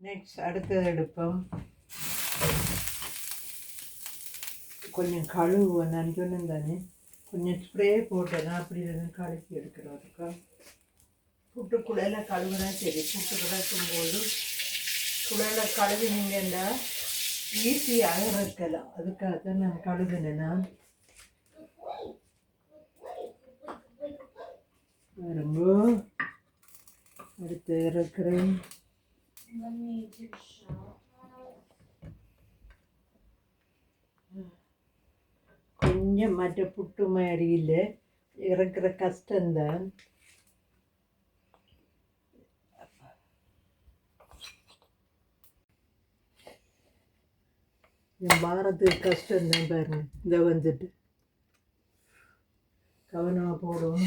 Next அடுத்தது எடுப்போம் கொஞ்சம் கழுவுவோம் நான் தானே. கொஞ்சம் ஸ்ப்ரே போட்டேன்னா அப்படி இருந்து கழுவி எடுக்கிறதுக்கா புட்டு குழையில கழுவுனா சரி. புட்டு கிடக்கும் போது குழையில கழுவினீங்கன்னா ஈஸியாக இருக்கலாம் அதுக்காக தான் நான் கழுவினேன்னா ரொம்ப அடுத்து இருக்கிறேன் கொஞ்சம் மற்ற புட்டு மாதிரி இல்லை இறக்குற கஷ்டம்தான் என் பாரத்துக்கு கஷ்டம்தான் பாருங்க இந்த வந்துட்டு கவனமாக போடும்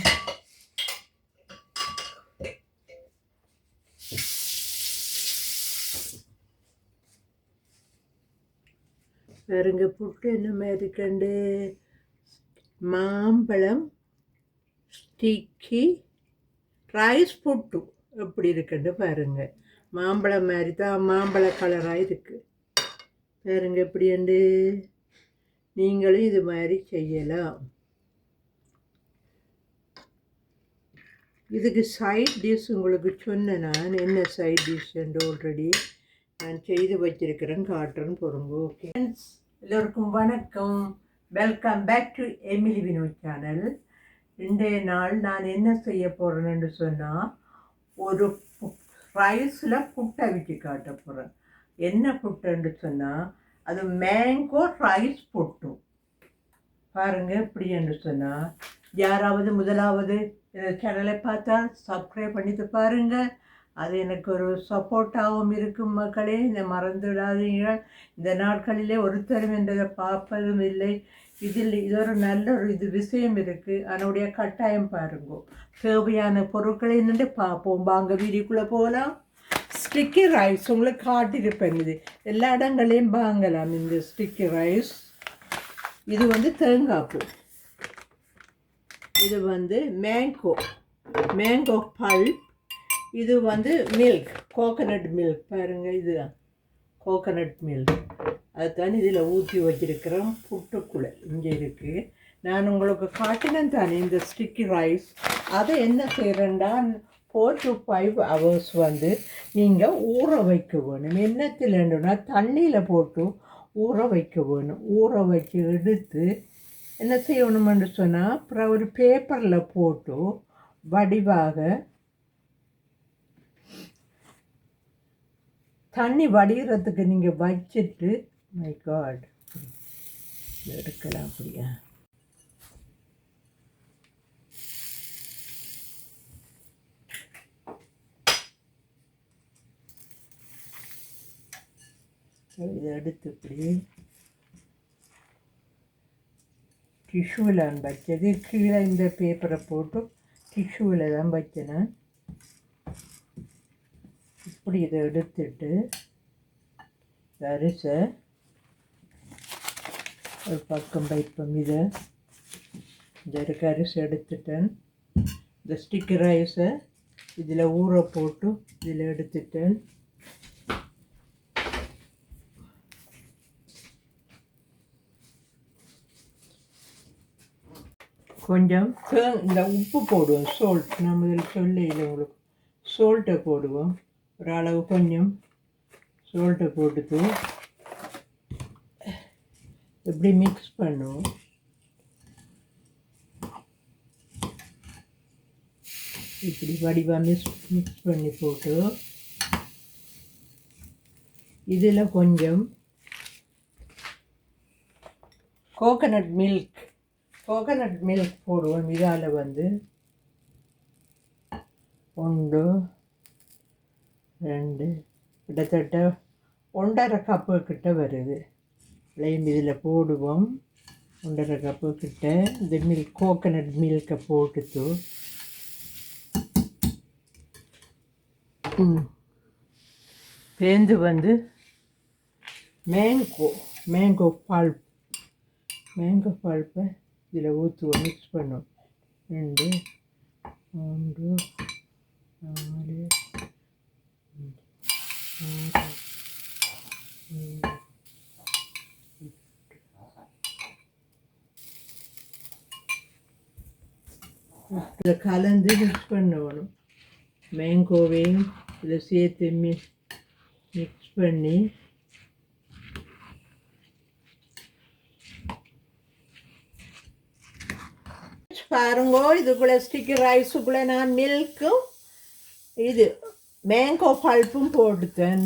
பாருங்க புட்டு என்ன மாதிரி இருக்கண்டு மாம்பழம் ஸ்டிக்கி ரைஸ் புட்டு. எப்படி இருக்குண்டு பாருங்க. மாம்பழம் மாதிரி தான் மாம்பழ கலராக இருக்குது பாருங்க எப்படி உண்டு நீங்களும் இது மாதிரி செய்யலாம். இதுக்கு சைட் டிஷ் உங்களுக்கு சொன்னேன் நான். என்ன சைட் டிஷ் ஆல்ரெடி நான் செய்து வச்சிருக்கிறேன் காட்டுறேன்னு பொறுங்க. ஓகே எல்லோருக்கும் வணக்கம். Welcome back to Emily Vinod channel இன்றைய நாள் நான் என்ன செய்ய போகிறேன்னு சொன்னால் ஒரு ரைஸில் புட்டை வச்சு காட்ட போகிறேன் என்ன புட்டுன்னு சொன்னால் அது மேங்கோ ரைஸ் புட்டு. பாருங்கள் எப்படி என்று சொன்னால் யாராவது முதலாவது இந்த சேனலை பார்த்தா சப்ஸ்கிரைப் பண்ணிட்டு பாருங்கள் அது எனக்கு ஒரு சப்போர்ட்டாகவும் இருக்கும் மக்களே. இந்த மறந்துவிடாதீங்க. இந்த நாட்களிலே ஒருத்தரும் என்றதை பார்ப்பதும் இல்லை. இதில் இது ஒரு நல்ல ஒரு இது விஷயம் இருக்குது அதனுடைய கட்டாயம் பாருங்க. தேவையான பொருட்களை நின்று பார்ப்போம். வாங்க வீடியோக்குள்ளே போகலாம். ஸ்டிக்கி ரைஸ் உங்களுக்கு காட்டியிருப்பேன் இது. எல்லா இடங்களையும் வாங்கலாம் இந்த ஸ்டிக்கி ரைஸ் இது வந்து தேங்காய் பூ. இது வந்து மேங்கோ மேங்கோ பல்ப் இது வந்து மில்க் கோகனட் மில்க் பாருங்கள் இதுதான் கோகனட் மில்க் அதுதான் இதில் ஊற்றி வச்சிருக்கிறோம். புட்டுக்குள்ளே இங்கே இருக்குது நான் உங்களுக்கு காட்டினேன் தானே இந்த ஸ்டிக்கி ரைஸ் அதை என்ன செய்கிறேன்டா ஃபோர் டு ஃபைவ் ஹவர்ஸ் வந்து நீங்கள் ஊற வைக்க வேணும். என்னத்தில்னா தண்ணியில் போட்டு ஊற வைக்க வேணும். ஊற வச்சு எடுத்து என்ன செய்யணுமென்று சொன்னால் அப்புறம் ஒரு பேப்பரில் போட்டு வடிவாக தண்ணி வடிகிறதுக்கு நீங்கள் வச்சுட்டு மை காட் எடுக்கலாம் அப்படியா? இதை எடுத்து இப்படி டிஷ்யூவில் வச்சது. கீழே இந்த பேப்பரை போட்டு டிஷ்யூவில் தான் வச்சேன் இப்படி இதை எடுத்துட்டு வரிசை ஒரு பக்கம் வைப்போம் இதை இந்த இருக்க அரிசி எடுத்துட்டேன் இந்த ஸ்டிக்கர் ரைஸை இதில் ஊற போட்டு இதில் எடுத்துட்டேன் கொஞ்சம் தே- இந்த உப்பு போடுவோம் சோல்ட் நம்ம இதில் சொல்லையில் உங்களுக்கு சோல்ட்டை போடுவோம். ஒரு அளவு கொஞ்சம் சோல்ட்டை போட்டுட்டு எப்படி மிக்ஸ் பண்ணுவோம்? இப்படி வடிவாக மிக்ஸ் மிக்ஸ் பண்ணி போட்டு இதில் கொஞ்சம் கோகனட் மில்க் கோகனட் மில்க் போடுவோம். இதால் வந்து ஒன்று ரெண்டு. கிட்டத்தட்ட ஒன்றரை கப்பு கிட்ட வருது. இலையும் இதில் போடுவோம். ஒன்றரை கப்பு கிட்ட இந்த மில்க் கோகனட் மில்கை போட்டுட்டு. சேர்ந்து பேந்து வந்து மேங்கோ மேங்கோ பல்ப் மேங்கோ பல்ப்பை இதில் ஊற்றுவோம் மிக்ஸ் பண்ணுவோம். ரெண்டு மூன்று நாலு இதை கலந்து மிக்ஸ் பண்ணணும். மேங்கோவையும் இதை சேர்த்து மிக்ஸ் மிக்ஸ் பண்ணி பாருங்கோ இதுக்குள்ளே ஸ்டிக்கி ரைஸுக்குள்ளே நான் மில்க்கும் இது மேங்கோ பல்ப்பும் போட்டுத்தேன்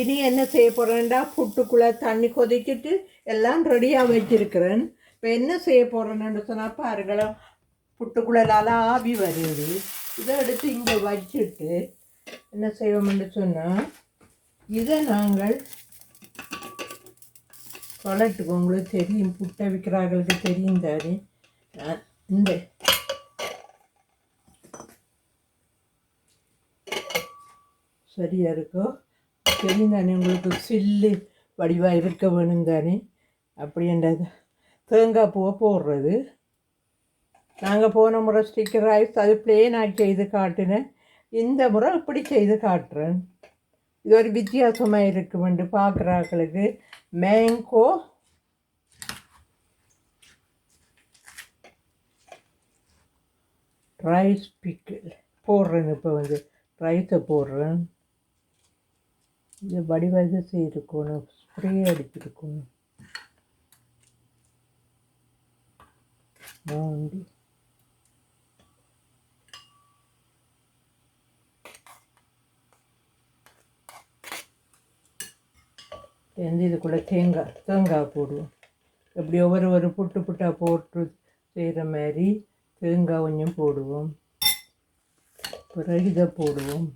இனி என்ன செய்ய போகிறேன்டா புட்டுக்குள்ளே தண்ணி கொதிக்கிட்டு எல்லாம் ரெடியாக வச்சிருக்கிறேன். இப்போ என்ன செய்ய போகிறேன்னு சொன்னால் பாருங்களா புட்டுக்குள்ளே ஆவி வருது. இதை எடுத்து இங்கே வச்சுட்டு என்ன செய்வோம்னு சொன்னால் இதை நாங்கள் கொலட்டுக்கு உங்களுக்கு தெரியும் புட்டை விற்கிறார்களுக்கு தெரியும் தானே? இந்த சரியாக இருக்கோ? தெரியும் தானே உங்களுக்கு சில்லு வடிவாக இருக்க வேணும் தானே? அப்படின்றது. தேங்காய் பூவை போடுறது. நாங்கள் போன முறை ஸ்டிக்கர் ரைஸ் அது நான் செய்து காட்டினேன். இந்த முறை இப்படி செய்து காட்டுறேன். இது ஒரு வித்தியாசமாக இருக்குமெண்டு பார்க்குறாக்களுக்கு மேங்கோ ரைஸ் பிக்கிள் போடுறேன் இப்போ வந்து. ரைஸை போடுறேன். இது வடிவாக செய்திருக்கணும் ஸ்ப்ரே அடிச்சிருக்கணும் மூண்டி சேர்ந்து இதுக்குள்ளே தேங்காய் தேங்காய் போடுவோம். எப்படி ஒவ்வொரு ஒரு புட்டு புட்டாக போட்டு செய்கிற மாதிரி தேங்காய் கொஞ்சம் போடுவோம். பிறகு இதை போடுவோம்.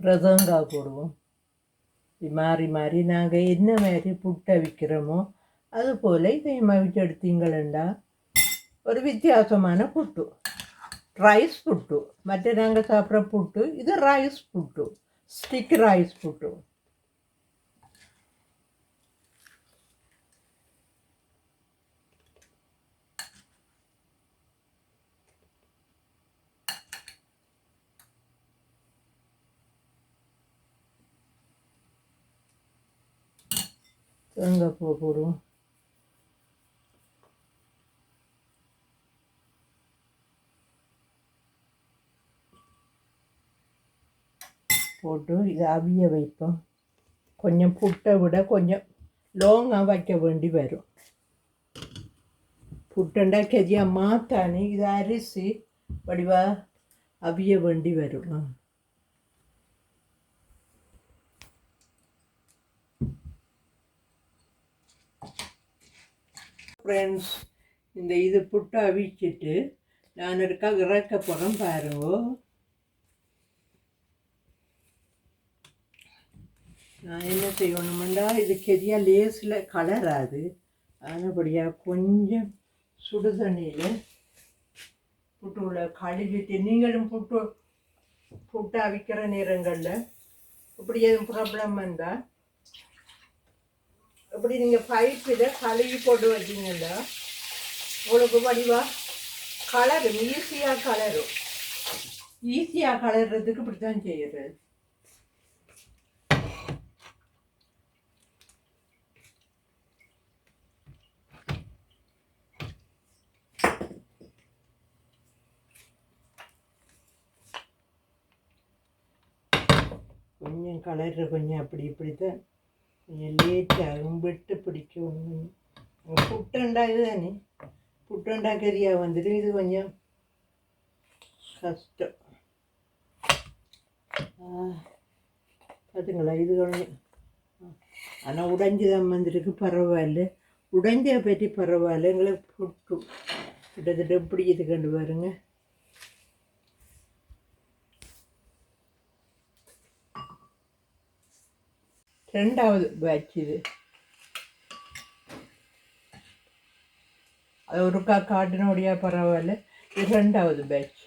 பிரதங்காய் போடுவோம் மாறி மாறி நாங்கள் என்ன மாதிரி புட்டை விற்கிறோமோ அதுபோல் இதை மவிச்சு எடுத்தீங்களா ஒரு வித்தியாசமான புட்டு ரைஸ் புட்டு மற்ற நாங்கள் சாப்பிட்ற புட்டு இது rice puttu stick rice puttu தேங்காய் பூ போடுவோம் போட்டு இதை அவிய வைப்போம். கொஞ்சம் புட்டை விட கொஞ்சம் லோங்காக வைக்க வேண்டி வரும். புட்டண்டா கதியாக மாத்தானே இது அரிசி வடிவா அவிய வேண்டி வரும். ஃப்ரெண்ட்ஸ் இந்த இது புட்டு அவிச்சிட்டு நான் இருக்கா இறக்க போகிறேன் பாருங்க நான் என்ன செய்யணுமெண்டா இது கெரியாக லேஸில் கலராது. அதுபடியாக கொஞ்சம் சுடு தண்ணியில் புட்டுள்ள கழுவிட்டு நீங்களும் புட்டு புட்டு அவிக்கிற நேரங்களில் இப்படி எதுவும் ப்ராப்ளம் வந்தால் இப்படி நீங்கள் பைப்பில் கழுவி போட்டு வச்சீங்கன்னா உங்களுக்கு வடிவா கலரும் ஈஸியாக கலரும். ஈஸியாக கலர்றதுக்கு இப்படி தான் செய்யறது கொஞ்சம் கலர்ற கொஞ்சம் அப்படி இப்படி தான் கொஞ்சம் லேட்டாகும் விட்டு பிடிக்கும் புட்டுண்டா இதுதானே புட்டுண்டா கறியாக வந்துட்டு இது கொஞ்சம் கஷ்டம் ஆ, பார்த்துங்களா இது கொஞ்சம் ஆனால் உடைஞ்சி தான் வந்திருக்கு பரவாயில்ல உடைஞ்ச பற்றி பரவாயில்ல எங்களுக்கு புட்டு கிட்டத்தட்ட எப்படி இது கண்டு பாருங்க ரெண்டாவது பேட்ச் இது. அது ஒருக்கா காட்டினோடையா பரவாயில்ல. இது ரெண்டாவது பேட்ச்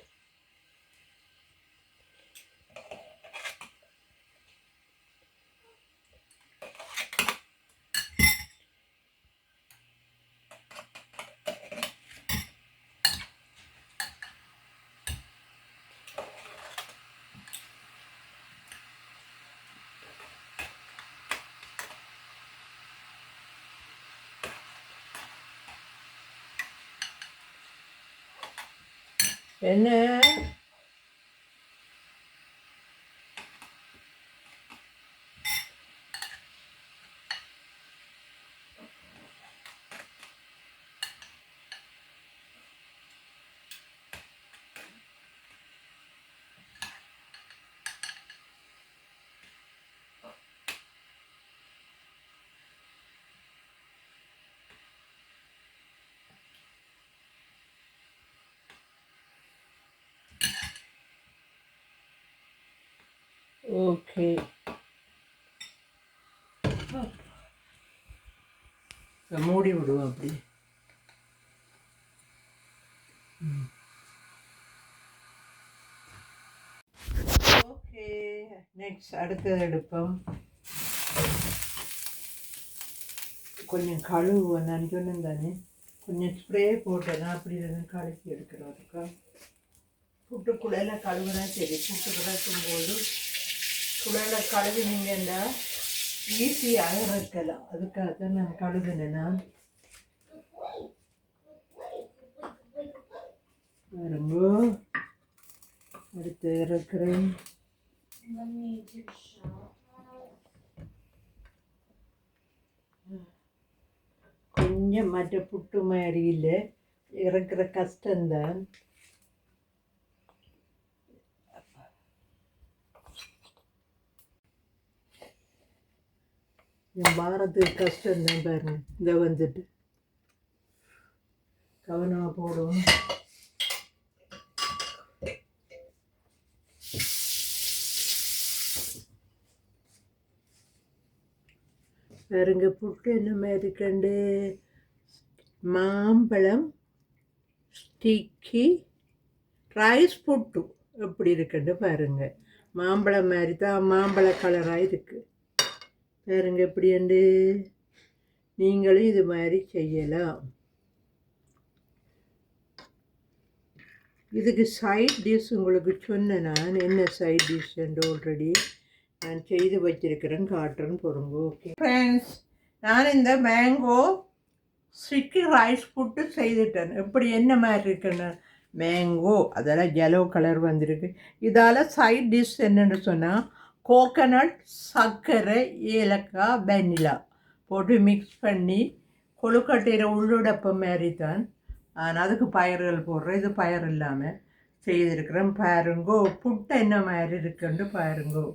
என்ன ஓகே மூடி விடுவோம் அப்படி. ஓகே நெக்ஸ்ட் அடுத்தது எடுப்போம் கொஞ்சம் கழுவு நான் சொன்னேன் தானே. கொஞ்சம் ஸ்ப்ரே போட்டேன்னா அப்படி இல்லைன்னா கலக்கி எடுக்கிறதுக்கா புட்டுக்குள்ளையில கழுவுனா சரி புட்டு கிடக்கும் போது கழுவினீங்கன்னா ஈஸியாக இறக்கலாம் அதுக்காக நான் கழுவினேன்னா ரொம்ப அடுத்து இருக்கிறேன் கொஞ்சம் மற்ற புட்டு மாதிரி இல்லை. இறக்குற கஷ்டம்தான். என் பாரத்துக்கு கஷ்டம்தான் பாருங்க. இந்த வந்துட்டு. கவனமாக போடுவோம். பாருங்க புட்டு என்ன மாதிரி கண்டு? மாம்பழம் ஸ்டிக்கி ரைஸ் புட்டு. எப்படி இருக்குன்னு பாருங்க. மாம்பழம் மாதிரி தான் மாம்பழ கலராக இருக்குது பாருங்க எப்படி உண்டு நீங்களும் இது மாதிரி செய்யலாம். இதுக்கு சைட் டிஷ் உங்களுக்கு சொன்னேன் நான். என்ன சைட் டிஷ் ஆல்ரெடி நான் செய்து வச்சிருக்கிறேன் காட்டுறேன் பொறுங்க ஓகே ஃப்ரெண்ட்ஸ் நான் இந்த மேங்கோ ஸ்டிக்கி ரைஸ் புட்டு செய்துட்டேன். எப்படி என்ன மாதிரி இருக்குன்னு? மேங்கோ அதெல்லாம் yellow கலர் வந்திருக்கு. இதால் சைட் டிஷ் என்னென்னு சொன்னால் கோகனட் சர்க்கரை ஏலக்காய் வெனிலா போட்டு மிக்ஸ் பண்ணி கொழுக்கட்டையில் உள்ளுடப்ப மாதிரி தான் நான் அதுக்கு பயிர்கள் போடுறேன் இது பயிர் இல்லாமல் செய்திருக்கிறேன் பாருங்கோ புட்டு என்ன மாதிரி இருக்குன்னு பாருங்கோ.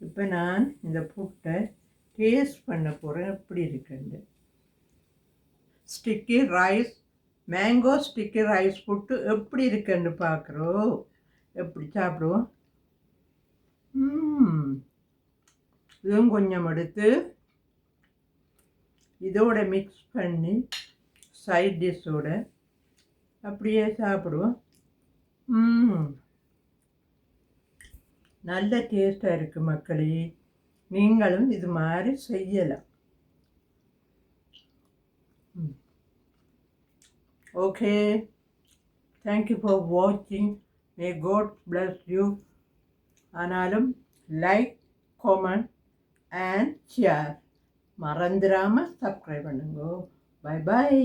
இப்போ நான் இந்த புட்டை டேஸ்ட் பண்ண போகிறேன் எப்படி இருக்குன்னு. Sticky rice mango sticky rice puttu எப்படி இருக்குன்னு பார்க்குறோம். எப்படி சாப்பிடுவோம்? இதுவும் கொஞ்சம் எடுத்து இதோட மிக்ஸ் பண்ணி சைட் டிஷ்ஷோட அப்படியே சாப்பிடுவோம். நல்ல டேஸ்ட்டாக இருக்குது மக்களே. நீங்களும் இது மாதிரி செய்யலாம். Okay. Thank you for watching. May God bless you. ஆனாலும் லைக் காமெண்ட் அண்ட் ஷேர் மறந்துடாமல் சப்ஸ்கிரைப் பண்ணுங்க பை பாய்